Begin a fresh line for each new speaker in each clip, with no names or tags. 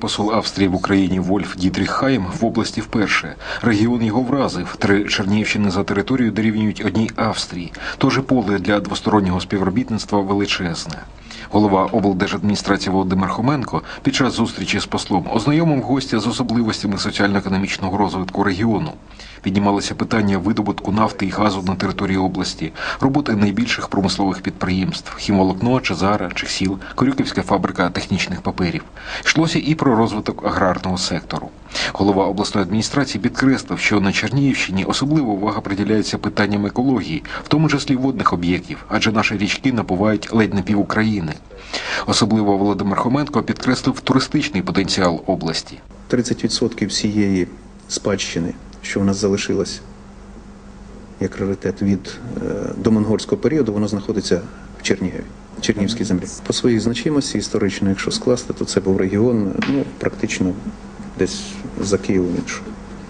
Посол Австрії в Україні Вольф Дітріх Хайм в області вперше. Регіон його вразив. Три Чернігівщини за територію дорівнюють одній Австрії. Тож і поле для двостороннього співробітництва величезне. Голова облдержадміністрації Володимир Хоменко під час зустрічі з послом ознайомив гостя з особливостями соціально-економічного розвитку регіону. Піднімалися питання видобутку нафти і газу на території області, роботи найбільших промислових підприємств хімолокно, Чезара, Чехсіл, Корюківська фабрика технічних паперів. Йшлося і про розвиток аграрного сектору. Голова обласної адміністрації підкреслив, що на Чернігівщині особлива увага приділяється питанням екології, в тому числі водних об'єктів, адже наші річки напувають ледь не пів України. Особливо Володимир Хоменко підкреслив туристичний потенціал області.
30% всієї спадщини, що у нас залишилось як раритет від е, домонгольського періоду, воно знаходиться в Чернігові, Чернігівській землі. По своїй значимості історично, якщо скласти, то це був регіон, ну практично десь за Києвом іншого.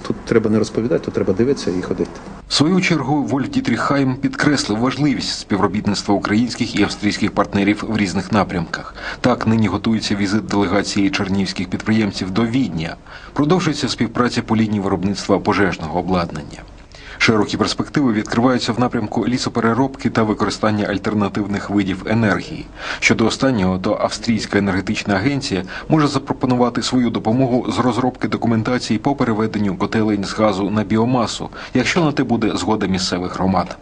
Тут треба не розповідати, тут треба дивитися і ходити.
В свою чергу Вольф Дітріхайм підкреслив важливість співробітництва українських і австрійських партнерів в різних напрямках. Так нині готується візит делегації чернівських підприємців до Відня. Продовжується співпраця по лінії виробництва пожежного обладнання. Широкі перспективи відкриваються в напрямку лісопереробки та використання альтернативних видів енергії. Щодо останнього, то Австрійська енергетична агенція може запропонувати свою допомогу з розробки документації по переведенню котелень з газу на біомасу, якщо на те буде згода місцевих громад.